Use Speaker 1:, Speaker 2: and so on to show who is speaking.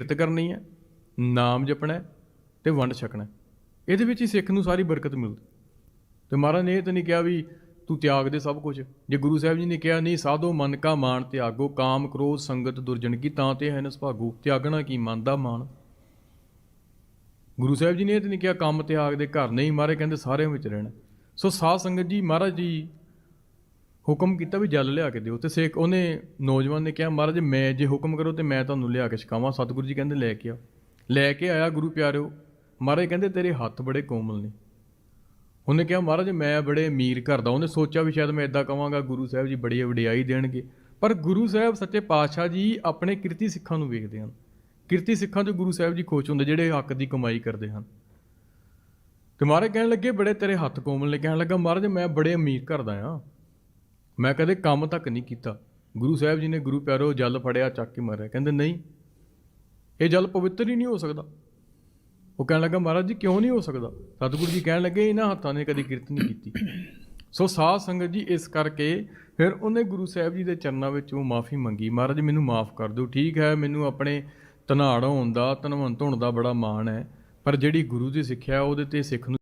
Speaker 1: ਕਿਰਤ ਕਰਨੀ ਹੈ, ਨਾਮ ਜਪਣਾ ਹੈ ਤੇ ਵੰਡ ਛਕਣਾ ਇਹਦੇ ਵਿੱਚ ਹੀ ਸਿੱਖ ਨੂੰ ਸਾਰੀ ਬਰਕਤ ਮਿਲਦੀ। ਤੇ ਮਹਾਰਾਜ ਨੇ ਇਹ ਤਾਂ ਨਹੀਂ ਕਿਹਾ ਵੀ ਤੂੰ ਤਿਆਗ ਦੇ ਸਭ ਕੁਝ ਜੇ ਗੁਰੂ ਸਾਹਿਬ ਜੀ ਨੇ ਕਿਹਾ, ਨਹੀਂ, ਸਾਧੋ ਮਨ ਕਾ ਮਾਨ ਤਿਆਗੋ, ਕਾਮ ਕ੍ਰੋਧ ਸੰਗਤ ਦੁਰਜਨ ਕੀ ਤਾਂ ਤੇ ਹੈ ਨਸਭਾਗੋ ਤਿਆਗਣਾ ਕੀ? ਮਨ ਦਾ ਮਾਨ ਗੁਰੂ ਸਾਹਿਬ ਜੀ ਨੇ ਇਹ ਤਾਂ ਨਹੀਂ ਕਿਹਾ, ਕੰਮ ਤਿਆਗ ਦੇ ਘਰ ਨਹੀਂ ਮਹਾਰਾਜ ਕਹਿੰਦੇ ਸਾਰਿਆਂ ਵਿੱਚ ਰਹਿਣਾ ਸੋ ਸਾਧ ਸੰਗਤ ਜੀ, ਮਹਾਰਾਜ ਜੀ ਹੁਕਮ ਕੀਤਾ ਵੀ ਜਲ ਲਿਆ ਕੇ ਦਿਓ। ਤੇ ਸੇਖ ਉਹਨੇ ਨੌਜਵਾਨ ਨੇ ਕਿਹਾ, ਮਹਾਰਾਜ, ਮੈਂ ਜੇ ਹੁਕਮ ਕਰੋ ਤੇ ਮੈਂ ਤੁਹਾਨੂੰ ਲਿਆ ਕੇ ਛਕਾਵਾਂ। ਸਤਿਗੁਰੂ ਜੀ ਕਹਿੰਦੇ, ਲੈ ਕੇ ਆ। ਲੈ ਕੇ ਆਇਆ ਗੁਰੂ ਪਿਆਰਿਓ। ਮਹਾਰਾਜ ਕਹਿੰਦੇ, ਤੇਰੇ ਹੱਥ ਬੜੇ ਕੋਮਲ ਨੇ। ਉਹਨੇ ਕਿਹਾ, ਮਹਾਰਾਜ, ਮੈਂ ਬੜੇ ਅਮੀਰ ਘਰ ਦਾ। ਉਹਨੇ ਸੋਚਿਆ ਵੀ ਸ਼ਾਇਦ ਮੈਂ ਇਦਾਂ ਕਵਾਂਗਾ, ਗੁਰੂ ਸਾਹਿਬ ਜੀ ਬੜੀ ਵਡਿਆਈ ਦੇਣਗੇ। ਪਰ ਗੁਰੂ ਸਾਹਿਬ ਸੱਚੇ ਪਾਤਸ਼ਾਹ ਜੀ ਆਪਣੇ ਕਿਰਤੀ ਸਿੱਖਾਂ ਨੂੰ ਵੇਖਦੇ ਹਨ। ਕਿਰਤੀ ਸਿੱਖਾਂ 'ਚ ਗੁਰੂ ਸਾਹਿਬ ਜੀ ਖੁਸ਼ ਹੁੰਦੇ, ਜਿਹੜੇ ਹੱਕ ਦੀ ਕਮਾਈ ਕਰਦੇ ਹਨ। ਤੇ ਮਹਾਰਾਜ ਕਹਿਣ ਲੱਗੇ, ਬੜੇ ਤੇਰੇ ਹੱਥ ਕੋਮਲ ਨੇ। ਕਹਿਣ ਲੱਗਾ, ਮਹਾਰਾਜ, ਮੈਂ ਬੜੇ ਅਮੀਰ ਘਰ ਦਾ ਆ ਮੈਂ ਕਦੇ ਕੰਮ ਤੱਕ ਨਹੀਂ ਕੀਤਾ। ਗੁਰੂ ਸਾਹਿਬ ਜੀ ਨੇ ਗੁਰੂ ਪਿਆਰੋ ਜਲ ਫੜਿਆ, ਚੱਕ ਕੇ ਮਾਰਿਆ। ਕਹਿੰਦੇ, ਨਹੀਂ, ਇਹ ਜਲ ਪਵਿੱਤਰ ਹੀ ਨਹੀਂ ਹੋ ਸਕਦਾ। ਉਹ ਕਹਿਣ ਲੱਗਾ, ਮਹਾਰਾਜ ਜੀ, ਕਿਉਂ ਨਹੀਂ ਹੋ ਸਕਦਾ? ਸਤਿਗੁਰੂ ਜੀ ਕਹਿਣ ਲੱਗੇ, ਇਹਨਾਂ ਹੱਥਾਂ ਨੇ ਕਦੀ ਕਿਰਤ ਨਹੀਂ ਕੀਤੀ। ਸੋ ਸਾਧ ਸੰਗਤ ਜੀ, ਇਸ ਕਰਕੇ ਫਿਰ ਉਹਨੇ ਗੁਰੂ ਸਾਹਿਬ ਜੀ ਦੇ ਚਰਨਾਂ ਵਿੱਚ ਉਹ ਮਾਫੀ ਮੰਗੀ। ਮਹਾਰਾਜ, ਮੈਨੂੰ ਮਾਫ ਕਰ ਦਿਓ। ਠੀਕ ਹੈ, ਮੈਨੂੰ ਆਪਣੇ ਧਨਾੜ ਹੋਣ ਦਾ, ਧਨਵੰਤ ਹੋਣ ਦਾ ਬੜਾ ਮਾਣ ਹੈ, ਪਰ ਜਿਹੜੀ ਗੁਰੂ ਦੀ ਸਿੱਖਿਆ, ਉਹਦੇ ਤੇ ਸਿੱਖ ਨੂੰ